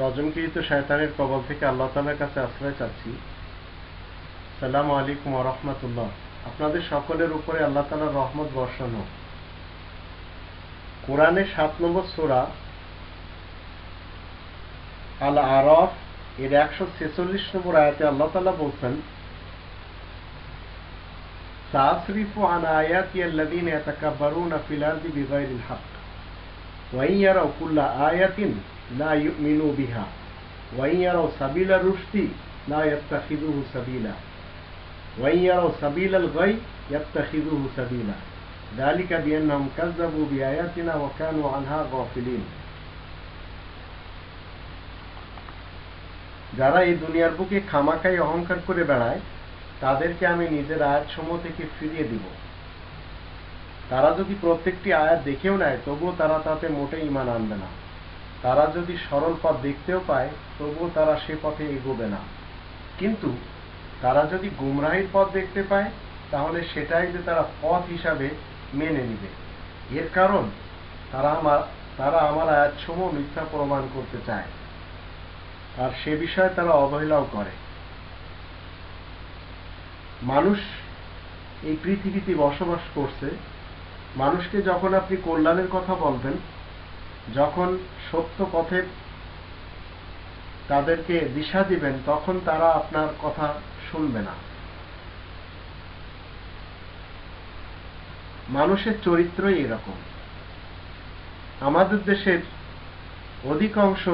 রজমকৃত শয়তানের কবল থেকে আল্লাহ তালার কাছে আশ্রয় চাচ্ছি সালাম আলাইকুম রহমতুল্লাহ আপনাদের সকলের উপরে আল্লাহ তালার রহমত বর্ষণ হোক কোরআনের সাত নম্বর সোরা আল আরফ এর একশো ছেচল্লিশ নম্বর আয়াতে আল্লাহ তালা বলছেন سأصرف عن آياتي الذين يتكبرون في الأرض بغير الحق وإن يروا كل آية لا يؤمنوا بها وإن يروا سبيل الرشد لا يتخذوه سبيلا وإن يروا سبيل الغي يتخذوه سبيلا ذلك بأنهم كذبوا بآياتنا وكانوا عنها غافلين যারা এই দুনিয়ার বুকে খামাকাই অহংকার করে বেড়ায় তাদেরকে আমি নিজের আয়াত সমূহ থেকে ফিরিয়ে দিব তারা যদি প্রত্যেকটি আয়াত দেখেও নেয় তবুও তারা তাতে মোটে ইমান আনবে না তারা যদি সরল পথ দেখতেও পায়, তবুও তারা সে পথে এগোবে না। কিন্তু তারা যদি গুমরাহির পথ দেখতে পায়, তাহলে সেটাই যে তারা পথ হিসাবে মেনে নিবে। এর কারণ, তারা আমার তারা আমার আয়াতসমূহ মিথ্যা প্রমাণ করতে চায়। আর সে বিষয়ে তারা অবহেলাও করে। মানুষ এই পৃথিবীতে বসবাস করছে। মানুষকে যখন আপনি কল্যাণের কথা বলবেন যখন সত্য পথে তাদেরকে দিশা দিবেন, তখন তারা আপনার কথা শুনবে না। মানুষের চরিত্রই এরকম। আমাদের দেশের অধিকাংশ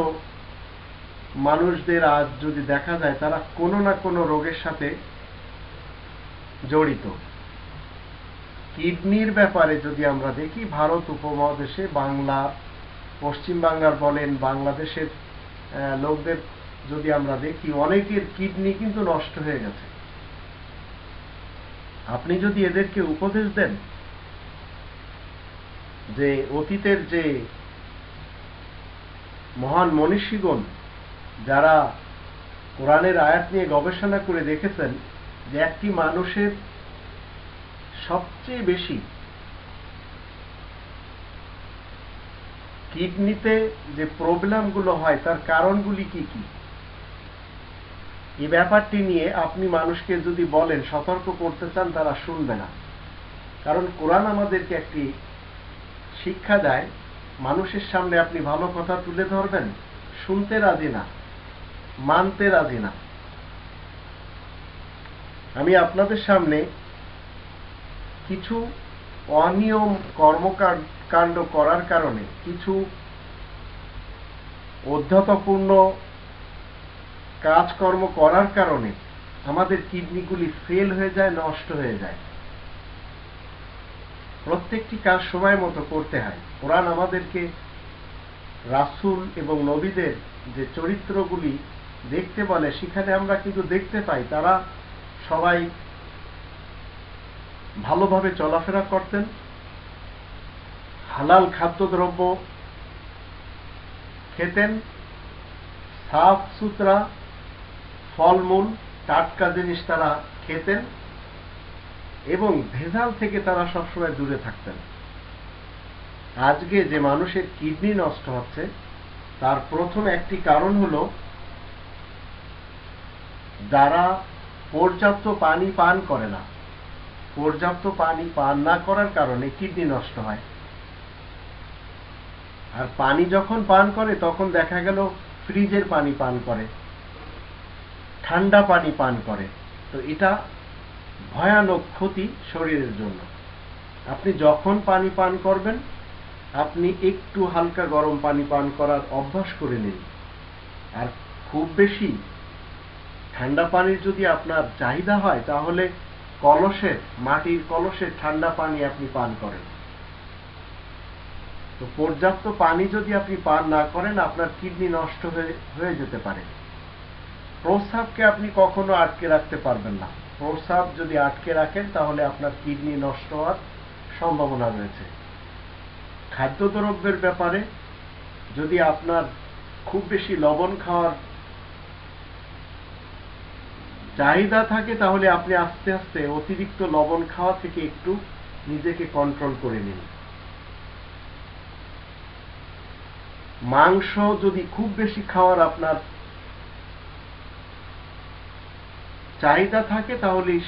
মানুষদের আজ যদি দেখা যায়, তারা কোনো না কোনো রোগের সাথে জড়িত। কিডনির ব্যাপারে যদি আমরা দেখি, ভারত উপমহাদেশে বাংলা পশ্চিম বাংলার বলেন, বাংলাদেশের লোকদের যদি আমরা দেখি, অনেকের কিডনি কিন্তু নষ্ট হয়ে গেছে। আপনি যদি এদেরকে উপদেশ দেন যে অতীতের যে মহান মনীষীগণ যারা কোরআনের আয়াত নিয়ে গবেষণা করে দেখেছেন, যে একটি মানুষের সবচেয়ে বেশি কিডনিতে যে প্রবলেমগুলো হয়, তার কারণগুলি কি কি? এই ব্যাপারটি নিয়ে আপনি মানুষকে যদি বলেন, সতর্ক করতে চান, তারা শুনবে না। কারণ কোরআন আমাদেরকে একটি শিক্ষা দেয়, মানুষের সামনে আপনি ভালো কথা তুলে ধরবেন, শুনতে রাজি না, মানতে রাজি না। আমি আপনাদের সামনে কিছু অনিয়ম কর্মকাণ্ড করার কারণে কিছু অধ্যতপূর্ণ কাজকর্ম করার কারণে আমাদের কিডনিগুলি ফেল হয়ে যায়, নষ্ট হয়ে যায়। প্রত্যেকটি কাজ সময় মতো করতে হয়। কোরআন আমাদেরকে রাসুল এবং নবীদের যে চরিত্রগুলি দেখতে বলে, সেখানে আমরা কিন্তু দেখতে পাই তারা সবাই ভালোভাবে চলাফেরা করতেন হালাল খাদ্যদ্রব্য খেতেন, সাফ সুতরা, ফলমূল, টাটকা জিনিস তারা খেতেন এবং ভেজাল থেকে তারা সবসময় দূরে থাকতেন। আজকে যে মানুষের কিডনি নষ্ট হচ্ছে, তার প্রথম একটি কারণ হল যারা পর্যাপ্ত পানি পান করে না। পর্যাপ্ত পানি পান না করার কারণে কিডনি নষ্ট হয়। আর পানি যখন পান করে, তখন দেখা গেল ফ্রিজের পানি পান করে, ঠান্ডা পানি পান করে। তো এটা ভয়ানক ক্ষতি শরীরের জন্য। আপনি যখন পানি পান করবেন, আপনি একটু হালকা গরম পানি পান করার অভ্যাস করে নিন। আর খুব বেশি, ঠান্ডা পানির যদি আপনার চাহিদা হয়, তাহলে কলসের মাটির কলসের ঠান্ডা পানি আপনি পান করেন। তো পর্যাপ্ত পানি যদি আপনি পান না করেন, আপনার কিডনি নষ্ট হয়ে যেতে পারে। প্রস্রাবকে আপনি কখনো আটকে রাখতে পারবেন না। প্রস্রাব যদি আটকে রাখেন, তাহলে আপনার কিডনি নষ্ট হওয়ার সম্ভাবনা রয়েছে। খাদ্যদ্রব্যের ব্যাপারে যদি আপনার খুব বেশি লবণ খাওয়ার চাহিদা থাকে, তাহলে আপনি আস্তে আস্তে অতিরিক্ত লবণ খাওয়া থেকে একটু নিজেকে কন্ট্রোল করে নিন। মাংস যদি খুব বেশি খাওয়ার আপনার চাহিদা থাকে, তাহলে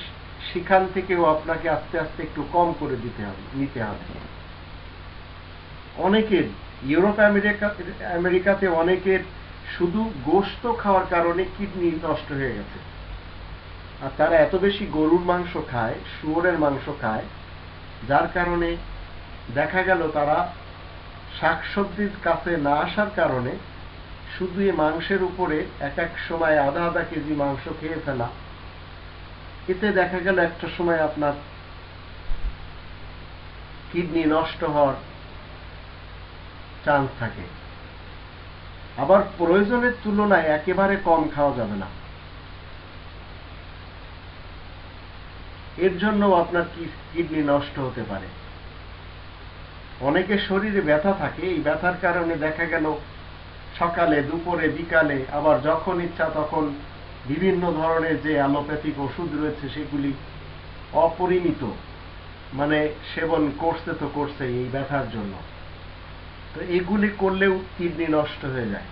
সেখান থেকেও আপনাকে আস্তে আস্তে একটু কম করে দিতে হবে, নিতে হবে। অনেকের, ইউরোপ, আমেরিকা, আমেরিকাতে অনেকের শুধু গোস্ত খাওয়ার কারণে কিডনি নষ্ট হয়ে গেছে। আর তারা এত বেশি গরুর মাংস খায়, শুয়োরের মাংস খায়, যার কারণে দেখা গেল তারা শাকসবজির কাছে না আসার কারণে শুধু এই মাংসের উপরে এক এক সময় আধা আধা কেজি মাংস খেয়ে ফেলা। এতে দেখা গেল একটা সময় আপনার কিডনি নষ্ট হওয়ার চান্স থাকে। আবার প্রয়োজনের তুলনায় একেবারে কম খাওয়া যাবে না। এর জন্য আপনার কিডনি নষ্ট হতে পারে। অনেকের শরীরে ব্যথা থাকে, এই ব্যথার কারণে দেখা গেল সকালে, দুপুরে, বিকালে, আবার যখন ইচ্ছা তখন বিভিন্ন ধরনের যে অ্যালোপ্যাথিক ওষুধ রয়েছে সেগুলি অপরিমিত মানে সেবন করছে তো করছে এই ব্যথার জন্য। তো এগুলি করলেও কিডনি নষ্ট হয়ে যায়।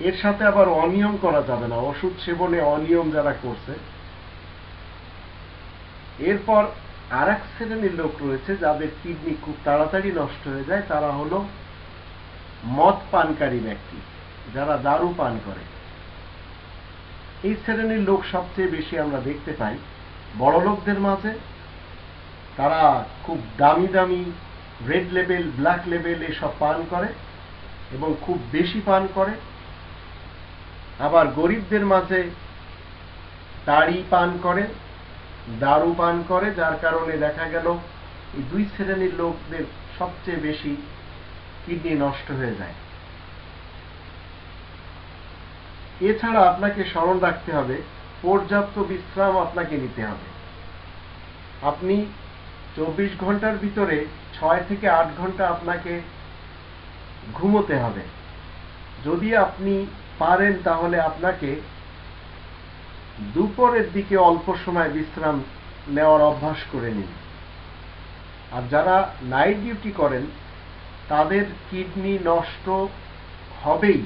এর সাথে আবার অনিয়ম করা যাবে না, ওষুধ সেবনে অনিয়ম যারা করছে। এরপর আর এক শ্রেণির লোক রয়েছে যাদের কিডনি খুব তাড়াতাড়ি নষ্ট হয়ে যায়, তারা হলো মদ পানকারী ব্যক্তি, যারা দারু পান করে। এই শ্রেণির লোক সবচেয়ে বেশি আমরা দেখতে পাই বড় লোকদের মাঝে। তারা খুব দামি দামি রেড লেবেল ব্ল্যাক লেবেল এসব পান করে এবং খুব বেশি পান করে। আবার গরিবদের মাঝে তাড়ি পান করে। দারু পান করে, যার কারণে দেখা গেল এই দুই শ্রেণির লোকদের সবচেয়ে বেশি কিডনি নষ্ট হয়ে যায়। এছাড়া আপনাকে স্মরণ রাখতে হবে, পর্যাপ্ত বিশ্রাম আপনাকে নিতে হবে। আপনি চব্বিশ ঘণ্টার ভিতরে ছয় থেকে আট ঘণ্টা আপনাকে ঘুমোতে হবে। যদি আপনি পারেন তাহলে আপনাকে দুপুরের দিকে অল্প সময় বিশ্রাম নেওয়ার অভ্যাস করে নিন। আর যারা নাইট ডিউটি করেন, তাদের কিডনি নষ্ট হবেই।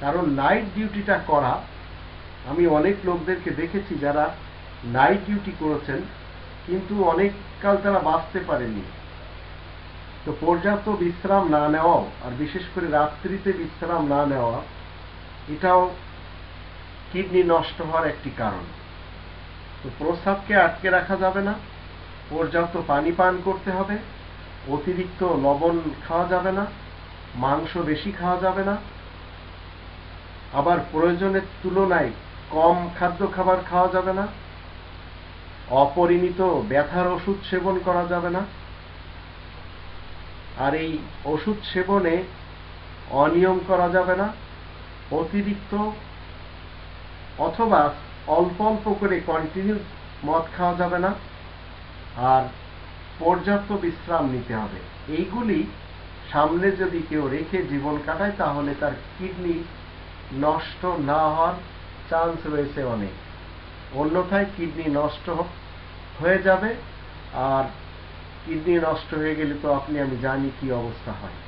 কারণ নাইট ডিউটিটা করা, আমি অনেক লোকদেরকে দেখেছি যারা নাইট ডিউটি করেছেন, কিন্তু অনেক কাল তারা বাঁচতে পারেনি। তো পর্যাপ্ত বিশ্রাম না নেওয়াও, আর বিশেষ করে রাত্রিতে বিশ্রাম না নেওয়া, এটাও কিডনি নষ্ট হওয়ার একটি কারণ। তো প্রস্রাবকে আটকে রাখা যাবে না, পর্যাপ্ত পানি পান করতে হবে, অতিরিক্ত লবণ খাওয়া যাবে না, মাংস বেশি খাওয়া যাবে না। আবার প্রয়োজনের তুলনায় কম খাদ্য খাবার খাওয়া যাবে না। অপরিমিত ব্যথার ওষুধ সেবন করা যাবে না। আর এই ওষুধ সেবনে অনিয়ম করা যাবে না, অতিরিক্ত অথবা অল্প অল্প করে কন্টিনিউ মদ খাওয়া যাবে না। আর পর্যাপ্ত বিশ্রাম নিতে হবে। এইগুলি সামনে যদি কেউ রেখে জীবন কাটায়, তাহলে তার কিডনি নষ্ট না হওয়ার চান্স রয়েছে অনেক। অন্যথায় কিডনি নষ্ট হয়ে যাবে। আর কিডনি নষ্ট হয়ে গেলে তো আপনি, আমি জানি কি অবস্থা হয়।